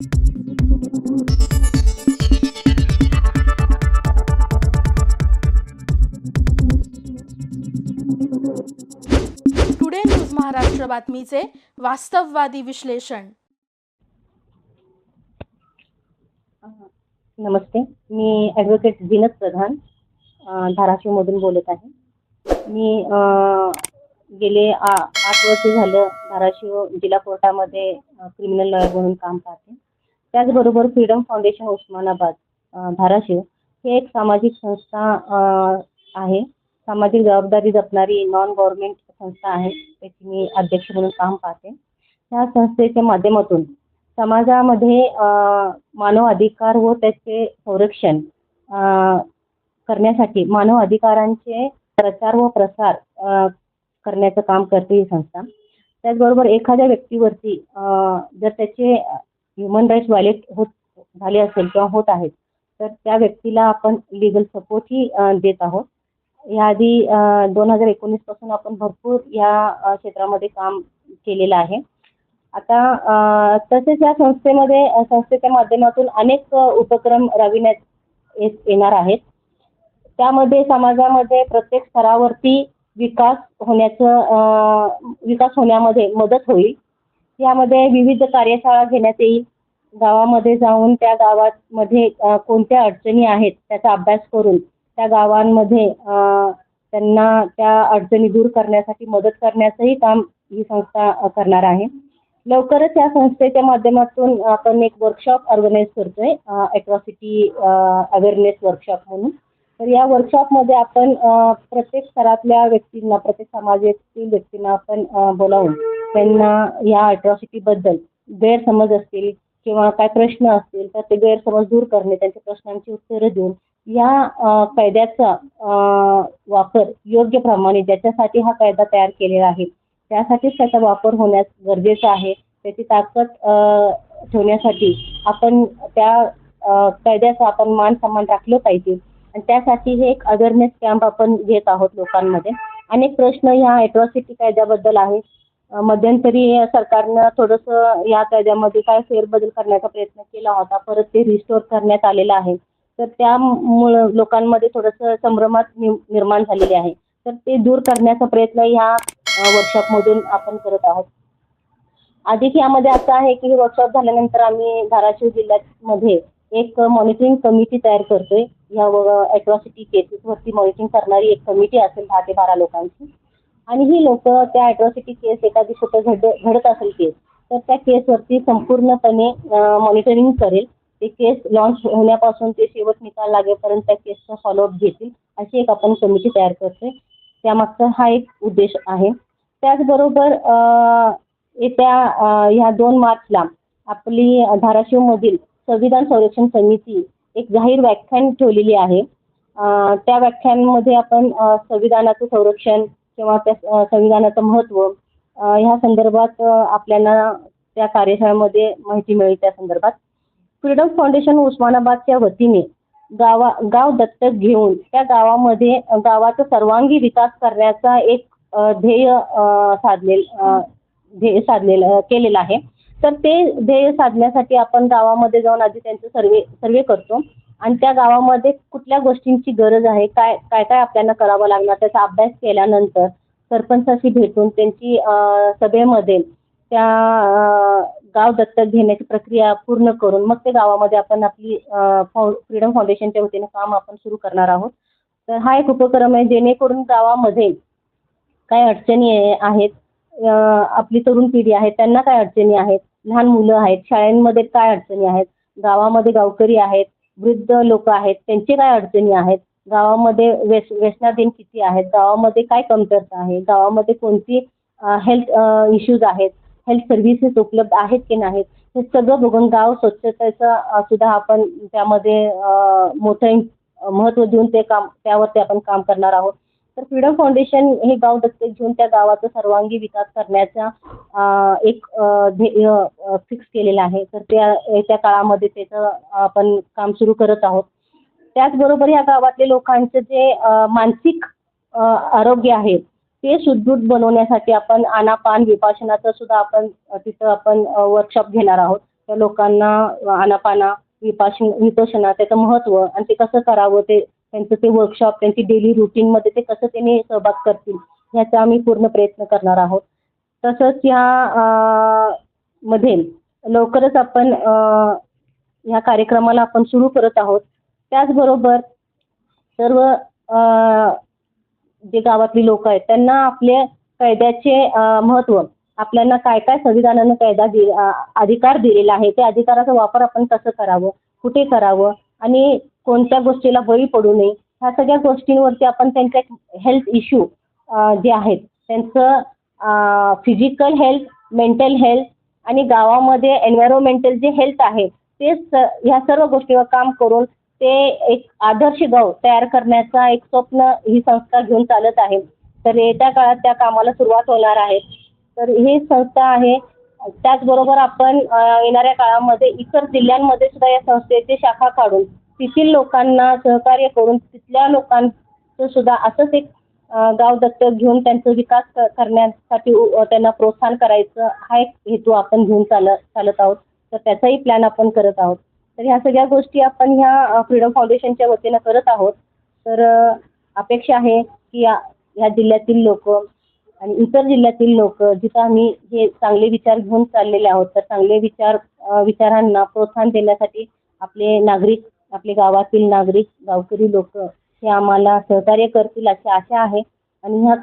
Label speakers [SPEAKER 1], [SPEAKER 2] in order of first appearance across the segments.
[SPEAKER 1] Today news Maharashtra बातमीचे वास्तववादी विश्लेषण
[SPEAKER 2] नमस्ते मी advocate Zeenat प्रधान धाराशिवमधून बोलत आहे. मी गेले आठ वर्ष झालं धाराशिव जिल्हा कोर्टामध्ये क्रिमिनल लॉयर म्हणून काम पाहते. त्याचबरोबर फ्रीडम फाउंडेशन उस्मानाबाद धाराशिव हे एक सामाजिक संस्था आहे. सामाजिक जबाबदारी जपणारी नॉन गव्हर्नमेंट संस्था आहे. त्याची मी अध्यक्ष म्हणून काम पाहते. त्या संस्थेच्या माध्यमातून समाजामध्ये मानव अधिकार व त्याचे संरक्षण करण्यासाठी मानव अधिकारांचे प्रचार व प्रसार करण्याचं काम करते ही संस्था. त्याचबरोबर एखाद्या व्यक्तीवरती जर त्याचे ह्युमन राईट्स व्हायलेट होत झाले असेल किंवा होत आहेत तर त्या व्यक्तीला आपण लिगल सपोर्टही देत आहोत. याआधी दोन हजार एकोणीसपासून आपण भरपूर या क्षेत्रामध्ये काम केलेलं आहे. आता तसेच या संस्थेमध्ये संस्थेच्या माध्यमातून अनेक उपक्रम राबविण्यात येत येणार आहेत. त्यामध्ये समाजामध्ये प्रत्येक स्तरावरती विकास होण्याचं विकास होण्यामध्ये मदत होईल. यामध्ये विविध कार्यशाळा घेण्यात येईल. गावामध्ये जाऊन त्या गावामध्ये कोणत्या अडचणी आहेत त्याचा अभ्यास करून त्या गावांमध्ये त्यांना त्या अडचणी दूर करण्यासाठी मदत करण्याचंही काम ही संस्था करणार आहे. लवकरच या संस्थेच्या माध्यमातून आपण एक वर्कशॉप ऑर्गनाईज करतोय ॲट्रॉसिटी अवेअरनेस वर्कशॉप म्हणून. तर या वर्कशॉपमध्ये आपण प्रत्येक स्तरातल्या व्यक्तींना प्रत्येक समाजातील व्यक्तींना आपण बोलावून त्यांना या अॅट्रॉसिटीबद्दल गैरसमज असतील किंवा काय प्रश्न असतील तर ते गैरसमज दूर करणे त्यांच्या प्रश्नांची उत्तरं देऊन या कायद्याचा वापर योग्य प्रमाणे ज्याच्यासाठी हा कायदा तयार केलेला आहे त्यासाठीच त्याचा वापर होण्यास गरजेचा आहे. त्याची ताकद ठेवण्यासाठी आपण त्या कायद्याचा आपण मान सन्मान राखलं पाहिजे. आणि त्यासाठी हे एक अवेअरनेस कॅम्प आपण घेत आहोत लोकांमध्ये. अनेक प्रश्न ह्या ॲट्रॉसिटी कायद्याबद्दल आहे मध्यंतरी सरकारनं थोडंसं या कायद्यामध्ये काय फेरबदल करण्याचा प्रयत्न केला होता परत ते रिस्टोर करण्यात आलेलं आहे. तर त्यामुळं लोकांमध्ये थोडंसं संभ्रमात नि निर्माण झालेली आहे. तर ते दूर करण्याचा प्रयत्न ह्या वर्कशॉपमधून आपण करत आहोत. अधिक यामध्ये असं आहे की वर्कशॉप झाल्यानंतर आम्ही धाराशिव जिल्ह्यामध्ये एक मॉनिटरिंग कमिटी तयार करतोय. या ॲट्रॉसिटी केसेसवरती मॉनिटरिंग करणारी एक कमिटी असेल दहा ते बारा लोकांची. आणि ही लोक त्या ॲट्रॉसिटी केस एखादी स्वतः घड घडत असेल केस तर त्या केसवरती संपूर्णपणे मॉनिटरिंग करेल. ते केस लॉन्च होण्यापासून ते शेवट निकाल लागेपर्यंत त्या केसचा फॉलोअप घेतील अशी एक आपण कमिटी तयार करते त्यामागचा हा एक उद्देश आहे. त्याचबरोबर येत्या ह्या दोन मार्चला आपली धाराशिवमधील संविधान संरक्षण समिती एक जाहीर व्याख्यान ठेवलेली आहे. त्या व्याख्यानमध्ये आपण संविधानाचं संरक्षण किंवा त्या संविधानाचं महत्त्व ह्या संदर्भात आपल्याला त्या कार्यशाळेमध्ये माहिती मिळेल त्या संदर्भात. फ्रीडम फाउंडेशन उस्मानाबादच्या वतीने गावा गाव दत्तक घेऊन त्या गावामध्ये गावाचा सर्वांगी विकास करण्याचा एक ध्येय साधलेल साधले ध्येय साधलेलं केलेलं आहे. तर ते ध्येय साधण्यासाठी आपण गावामध्ये जाऊन आधी त्यांचं सर्वे सर्वे करतो. आणि त्या गावामध्ये कुठल्या गोष्टींची गरज आहे? काय काय काय आपल्याला करावं लागणार? त्याचा अभ्यास केल्यानंतर सरपंचाशी भेटून त्यांची सभेमध्ये त्या गाव दत्तक घेण्याची प्रक्रिया पूर्ण करून मग ते गावामध्ये आपण आपली फाउ फ्रीडम फाउंडेशनच्या वतीने काम आपण सुरू करणार आहोत. तर हा एक उपक्रम आहे जेणेकरून गावामध्ये काय अडचणी आहे- आहेत आपली तरुण पिढी आहे त्यांना काय अडचणी आहेत लहान मुलं आहेत शाळांमध्ये काय अडचणी आहेत गावामध्ये गावकरी आहेत वृद्ध लोक आहेत त्यांचे काय अडचणी आहेत? गावामध्ये व्यस व्यसनाधीन किती आहेत? गावामध्ये काय कमतरता आहे? गावामध्ये कोणती हेल्थ इश्यूज आहेत? हेल्थ सर्व्हिसेस उपलब्ध आहेत की नाहीत? हे सगळं बघून गाव स्वच्छतेचा सुद्धा आपण त्यामध्ये मोठं महत्त्व देऊन ते काम त्यावरती आपण काम करणार आहोत. तर फ्रीडम फाउंडेशन हे गाव दत्तक घेऊन त्या गावाचा सर्वांगी विकास करण्याचा एक ध्येय फिक्स केलेलं आहे. तर त्या येत्या काळामध्ये त्याचं आपण काम सुरू करत आहोत. त्याचबरोबर या गावातले लोकांचं जे मानसिक आरोग्य आहे ते सुदृढ बनवण्यासाठी आपण आनापान विपासनाचं सुद्धा आपण तिथं आपण वर्कशॉप घेणार आहोत. त्या लोकांना आनापाना विपासन विपोषणा त्याचं महत्त्व आणि ते कसं करावं ते त्यांचं ते वर्कशॉप त्यांची डेली रुटीनमध्ये ते कसं त्यांनी सहभाग करतील ह्याचा आम्ही पूर्ण प्रयत्न करणार आहोत. तसंच या मध्ये लवकरच आपण ह्या कार्यक्रमाला आपण सुरू करत आहोत. त्याचबरोबर सर्व जे गावातली लोक आहेत त्यांना आपल्या कायद्याचे महत्त्व आपल्याला काय काय संविधानानं कायदा दि अधिकार दिलेला आहे त्या अधिकाराचा वापर आपण कसं करावं कुठे करावं आणि कोणत्या गोष्टीला बळी पडू नये ह्या सगळ्या गोष्टींवरती आपण त्यांच्या हेल्थ इश्यू जे आहेत त्यांचं फिजिकल हेल्थ मेंटल हेल्थ आणि गावामध्ये एन्व्हायरमेंटल जे हेल्थ आहे ते स ह्या सर्व गोष्टीवर काम करून ते एक आदर्श गाव तयार करण्याचा एक स्वप्न ही संस्था घेऊन चालत आहे. तर येत्या काळात त्या कामाला सुरुवात होणार आहे. तर ही संस्था आहे. त्याचबरोबर आपण येणाऱ्या काळामध्ये इतर जिल्ह्यांमध्ये सुद्धा या संस्थेची शाखा काढून तेथील लोकांना सहकार्य करून तिथल्या लोकांचं सुद्धा असंच एक गाव दत्तक घेऊन त्यांचा विकास क- करण्यासाठी त्यांना प्रोत्साहन करायचं हा एक हेतू आपण घेऊन चालत चालत आहोत. तर त्याचाही प्लॅन आपण करत आहोत. तर ह्या सगळ्या गोष्टी आपण ह्या फ्रीडम फाउंडेशनच्या वतीनं करत आहोत. तर अपेक्षा आहे की या ह्या जिल्ह्यातील लोक आणि इतर जिल्ह्यातील लोक जिथं आम्ही हे चांगले विचार घेऊन चाललेले आहोत तर चांगले विचार विचारांना प्रोत्साहन देण्यासाठी आपले नागरिक आपले गावातील नागरिक गावकरी लोक हे आम्हाला सहकार्य करतील अशी आशा आहे. आणि ह्या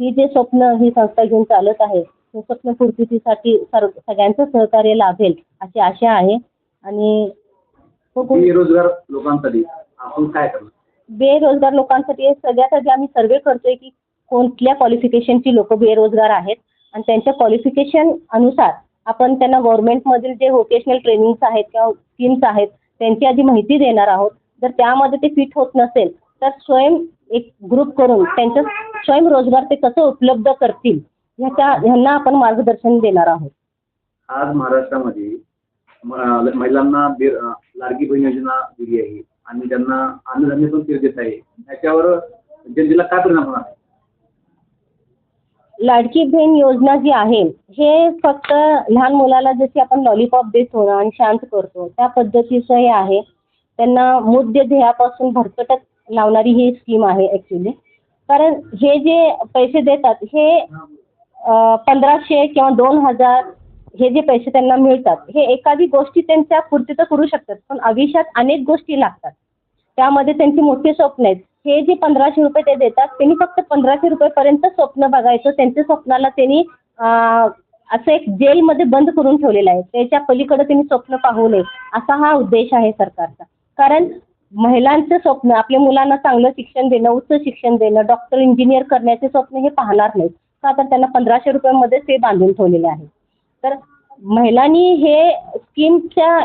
[SPEAKER 2] ही जे स्वप्न ही संस्था घेऊन चालत आहे ते स्वप्न पूर्तीसाठी सर्व सगळ्यांचं सहकार्य लाभेल अशी आशा आहे. आणि
[SPEAKER 3] बेरोजगार लोकांसाठी आपण काय करणार?
[SPEAKER 2] बेरोजगार लोकांसाठी सगळ्यात आधी आम्ही सर्वे करतोय की कोणत्या क्वालिफिकेशनची लोक बेरोजगार आहेत. आणि त्यांच्या क्वालिफिकेशन अनुसार आपण त्यांना गव्हर्नमेंटमधील जे व्होकेशनल ट्रेनिंग्स आहेत किंवा स्कीम्स आहेत त्यांची आधी माहिती देणार आहोत. जर त्यामध्ये ते फिट होत नसेल तर स्वयं एक ग्रुप करून त्यांचं स्वयंरोजगार ते कसं उपलब्ध करतील ह्याच्या ह्यांना आपण मार्गदर्शन देणार आहोत.
[SPEAKER 3] आज महाराष्ट्रामध्ये महिलांना बे लाडकी बहीण योजना दिली आहे आणि त्यांना अन्नधान्य पण ते देत आहे. त्याच्यावर जनतेला काय परिणाम होणार? आहे?
[SPEAKER 2] लाडकी बहीण योजना जी आहे हे फक्त लहान मुलाला जशी आपण लॉलीपॉप देतो आणि शांत करतो त्या पद्धतीचं हे आहे. त्यांना मुद्दे ध्येयापासून भरकटत लावणारी ही स्कीम आहे ॲक्च्युली कारण हे जे पैसे देतात हे पंधराशे किंवा दोन हजार हे जे पैसे त्यांना मिळतात हे एखादी गोष्टी त्यांच्या पुरती तर करू शकतात पण आयुष्यात अनेक गोष्टी लागतात. त्यामध्ये त्यांची मोठी स्वप्न आहेत. हे जे पंधराशे रुपये ते देतात त्यांनी फक्त पंधराशे रुपयेपर्यंत स्वप्न बघायचं त्यांच्या स्वप्नाला त्यांनी असं एक जेलमध्ये बंद करून ठेवलेलं आहे. त्याच्या पलीकडे त्यांनी स्वप्न पाहू नये असा हा उद्देश आहे सरकारचा. कारण महिलांचं स्वप्न आपल्या मुलांना चांगलं शिक्षण देणं उच्च शिक्षण देणं डॉक्टर इंजिनियर करण्याचे स्वप्न हे पाहणार नाहीत. का तर त्यांना पंधराशे रुपयामध्येच ते बांधून ठेवलेले आहे. तर महिलांनी हे स्कीमच्या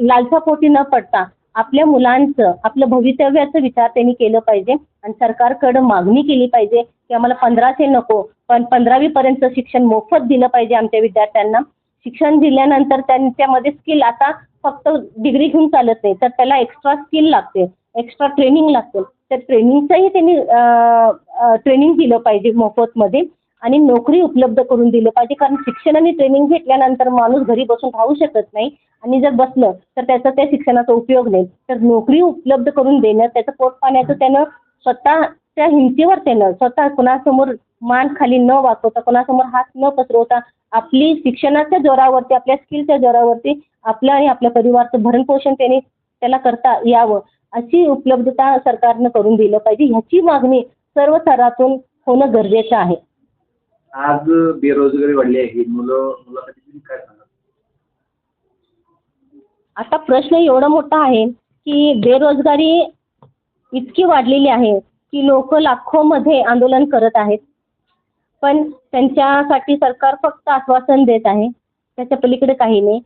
[SPEAKER 2] लालसापोटी न पडता आपल्या मुलांचं आपलं भवितव्याचं विचार त्यांनी केलं पाहिजे आणि सरकारकडं मागणी केली पाहिजे की आम्हाला पंधराशे नको पण पंधरावीपर्यंत शिक्षण मोफत दिलं पाहिजे आमच्या विद्यार्थ्यांना. शिक्षण दिल्यानंतर त्यांच्यामध्ये स्किल आता फक्त डिग्री घेऊन चालत नाही तर त्याला एक्स्ट्रा स्किल लागते एक्स्ट्रा ट्रेनिंग लागते. तर ट्रेनिंगचंही त्यांनी ट्रेनिंग दिलं पाहिजे मोफतमध्ये आणि नोकरी उपलब्ध करून दिलं पाहिजे. कारण शिक्षण आणि ट्रेनिंग घेतल्यानंतर माणूस घरी बसून राहू शकत नाही आणि जर बसलं तर त्याचा त्या शिक्षणाचा उपयोग नाही. तर नोकरी उपलब्ध करून देणं त्याचं पोट पाण्याचं त्यानं स्वतःच्या हिमतीवर त्यानं स्वतः कुणासमोर मान खाली न वाकवता कुणासमोर हात न पसरवता आपली शिक्षणाच्या जोरावरती आपल्या स्किलच्या जोरावरती आपलं आणि आपल्या परिवारचं भरणपोषण त्याने त्याला करता यावं अशी उपलब्धता सरकारनं करून दिलं पाहिजे. ह्याची मागणी सर्व स्तरातून होणं गरजेचं आहे.
[SPEAKER 3] आज बेरोजगारी वाढली आहे. मुलं मुलासाठी तुम्ही काय सांगाल?
[SPEAKER 2] आता प्रश्न एवढा मोठा आहे की बेरोजगारी इतकी वाढलेली आहे की लोक लाखोमध्ये आंदोलन करत आहेत. पण त्यांच्यासाठी सरकार फक्त आश्वासन देत आहे. त्याच्या पलीकडे काही नाही.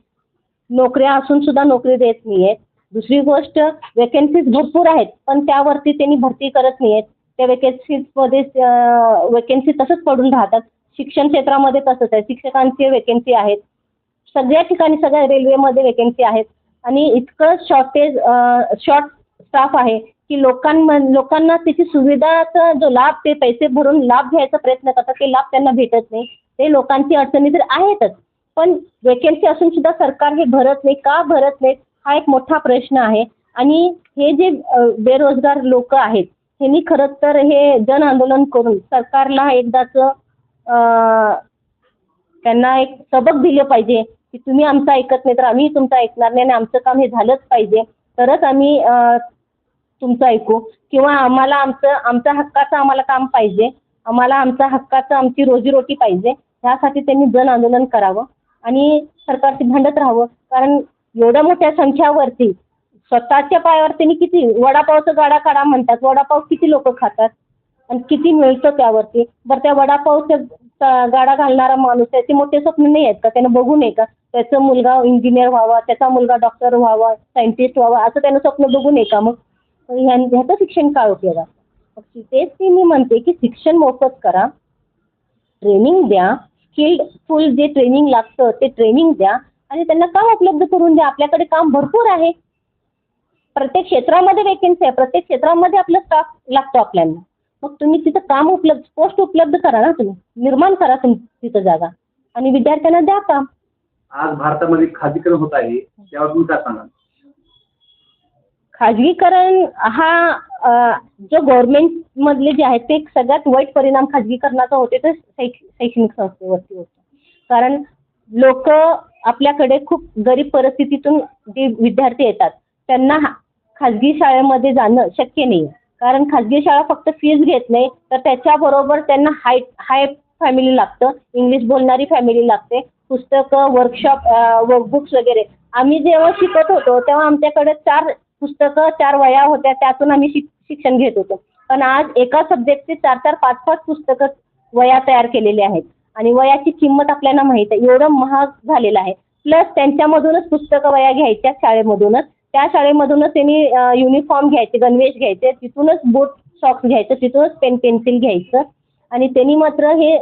[SPEAKER 2] नोकऱ्या असून सुद्धा नोकरी देत नाही आहेत दुसरी गोष्ट वेकेन्सीज भरपूर आहेत पण त्यावरती त्यांनी भरती करत नाही आहेत त्या वेकेन्सीजमध्ये वेकेन्सी तसंच पडून राहतात. शिक्षण क्षेत्रामध्ये तसंच आहे. शिक्षकांची वेकेन्सी आहेत. सगळ्या ठिकाणी सगळ्या रेल्वेमध्ये वेकेन्सी आहेत. आणि इतकं शॉर्टेज शॉर्ट स्टाफ आहे. की लोकांम लोकांना त्याची सुविधाचा जो लाभ ते पैसे भरून लाभ घ्यायचा प्रयत्न करतात ते लाभ त्यांना भेटत नाही. ते लोकांची अडचणी तर आहेतच. पण वेकेन्सी असून सुद्धा सरकार हे भरत नाही. का भरत नाही? हा एक मोठा प्रश्न आहे. आणि हे जे बेरोजगार लोक आहेत ह्यांनी खरं तर हे जन आंदोलन करून सरकारला एकदाचं त्यांना एक सबक दिलं पाहिजे की तुम्ही आमचं ऐकत नाही तर आम्ही तुमचं ऐकणार नाही आणि आमचं काम हे झालंच पाहिजे. तरच आम्ही तुमचं ऐकू. किंवा आम्हाला आमचं आमच्या हक्काचं आम्हाला काम पाहिजे. आम्हाला आमच्या हक्काचं आमची रोजीरोटी पाहिजे. ह्यासाठी त्यांनी जन आंदोलन करावं. आणि सरकारशी भांडत राहावं. कारण एवढ्या मोठ्या संख्यावरती स्वतःच्या पायावर त्यांनी किती वडापावचं गाडा काढा म्हणतात. वडापाव किती लोक खातात? आणि किती मिळतं त्यावरती? बरं त्या वडापावच्या गाडा घालणारा माणूस त्याचे मोठे स्वप्न नाही आहेत का? त्यानं बघू नये का? त्याचा मुलगा इंजिनियर व्हावा त्याचा मुलगा डॉक्टर व्हावा सायंटिस्ट व्हावा असं त्यानं स्वप्न बघू नये का मग? ह्या ह्याचं शिक्षण काय उपयोगाचं मग तेच ती मी म्हणते की शिक्षण मोफत करा. ट्रेनिंग द्या. स्किल्डफुल जे ट्रेनिंग लागतं ते ट्रेनिंग द्या. आणि त्यांना काम उपलब्ध करून द्या. आपल्याकडे काम भरपूर आहे. प्रत्येक क्षेत्रामध्ये वेकेन्सी आहे. प्रत्येक क्षेत्रामध्ये आपलं स्टाफ लागतो आपल्याला. मग तुम्ही तिथं काम उपलब्ध पोस्ट उपलब्ध करा ना तुम्ही. निर्माण करा तुम तिथं जागा. आणि विद्यार्थ्यांना द्या काम.
[SPEAKER 3] आज भारतामध्ये खाजगीकरण होत आहे. त्यावर तुम्ही काय सांगाल
[SPEAKER 2] खाजगीकरण हा जो गव्हर्मेंटमधले जे आहेत ते सगळ्यात वाईट परिणाम खाजगीकरणाचा होते तर शैक्ष शैक्षणिक संस्थेवरती होतो. कारण लोक आपल्याकडे खूप गरीब परिस्थितीतून जे विद्यार्थी येतात त्यांना हा- खाजगी शाळेमध्ये जाणं शक्य नाही. कारण खाजगी शाळा फक्त फीज घेत नाही तर त्याच्याबरोबर त्यांना हाय हाय फॅमिली लागतं इंग्लिश बोलणारी फॅमिली लागते पुस्तकं वर्कशॉप वर्कबुक्स वगैरे. आम्ही जेव्हा शिकत होतो तेव्हा आमच्याकडे चार पुस्तकं चार वया होत्या त्यातून आम्ही शिक शिक्षण घेत होतो. पण आज एका सब्जेक्टचे चार चार पाच पाच पुस्तकं वया तयार केलेल्या आहेत. आणि वयाची किंमत आपल्याला माहीत आहे. एवढं महाग झालेलं आहे. प्लस त्यांच्यामधूनच पुस्तकं वया घ्यायच्या शाळेमधूनच. त्या शाळेमधूनच त्यांनी युनिफॉर्म घ्यायचे गणवेश घ्यायचे तिथूनच बूट सॉक्स घ्यायचं तिथूनच पेन पेन्सिल घ्यायचं. आणि त्यांनी मात्र हे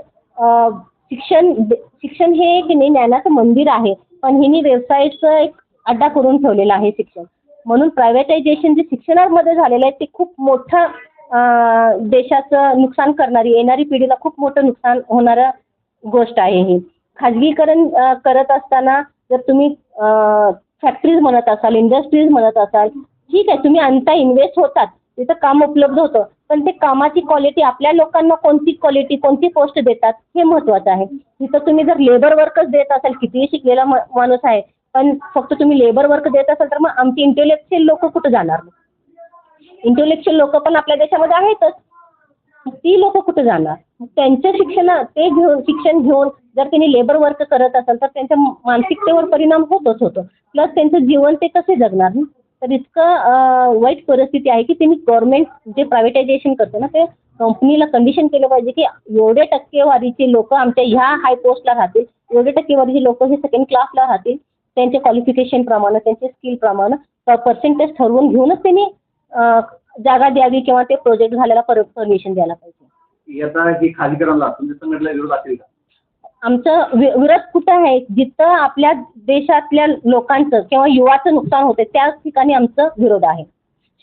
[SPEAKER 2] शिक्षण शिक्षण हे की नाही ज्ञानाचं मंदिर आहे. पण हिनी व्यवसायाचं एक अड्डा करून ठेवलेला आहे शिक्षण. म्हणून प्रायव्हेटायझेशन जे शिक्षणामध्ये झालेलं आहे ते खूप मोठं देशाचं नुकसान करणारी येणारी पिढीला खूप मोठं नुकसान होणारं गोष्ट आहे ही. खाजगीकरण करत असताना जर तुम्ही फॅक्टरीज म्हणत असाल इंडस्ट्रीज म्हणत असाल ठीक आहे तुम्ही आणता इन्व्हेस्ट होतात तिथं काम उपलब्ध होतं पण ते कामाची क्वालिटी आपल्या लोकांना कोणती क्वालिटी कोणती पोस्ट देतात हे महत्त्वाचं आहे. तिथं तुम्ही जर लेबर वर्कच देत असाल कितीही शिकलेला माणूस आहे पण फक्त तुम्ही लेबर वर्क देत असाल तर मग आमची इंटेलेक्च्युअल लोक कुठं जाणार इंटेलेक्च्युअल लोक पण आपल्या देशामध्ये आहेतच. ती लोक कुठं जाणार? त्यांच्या शिक्षणा शिक्षण ते घेऊन शिक्षण घेऊन जर त्यांनी लेबर वर्क करत असेल तर त्यांच्या मानसिकतेवर परिणाम होतच होतो. प्लस त्यांचं जीवन ते कसे जगणार तर इतकं वाईट परिस्थिती आहे की त्यांनी गव्हर्नमेंट जे प्रायव्हेटायझेशन करतो ना ते कंपनीला कंडिशन केलं पाहिजे की एवढे टक्केवारीचे लोक आमच्या ह्या हाय पोस्टला राहतील एवढे टक्केवारीचे लोक हे सेकंड क्लासला राहतील. त्यांच्या क्वालिफिकेशन प्रमाणे त्यांच्या स्किल प्रमाणे पर्सेंटेज ठरवून घेऊनच त्यांनी जागा द्यावी किंवा ते प्रोजेक्ट झाल्याला पर परमिशन द्यायला पाहिजे.
[SPEAKER 3] याचा हे खाजगीकरणाला तुमच्या संघटनेला विरोध असेल का?
[SPEAKER 2] आमचं वि विरोध कुठं आहे? जिथं आपल्या देशातल्या लोकांचं किंवा युवाचं नुकसान होते त्या ठिकाणी आमचं विरोध आहे.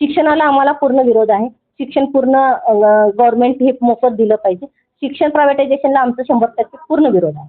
[SPEAKER 2] शिक्षणाला आम्हाला पूर्ण विरोध आहे. शिक्षण पूर्ण गव्हर्नमेंट हे मोफत दिलं पाहिजे. शिक्षण प्रायव्हेटायझेशनला आमचं शंभर टक्के पूर्ण विरोध आहे.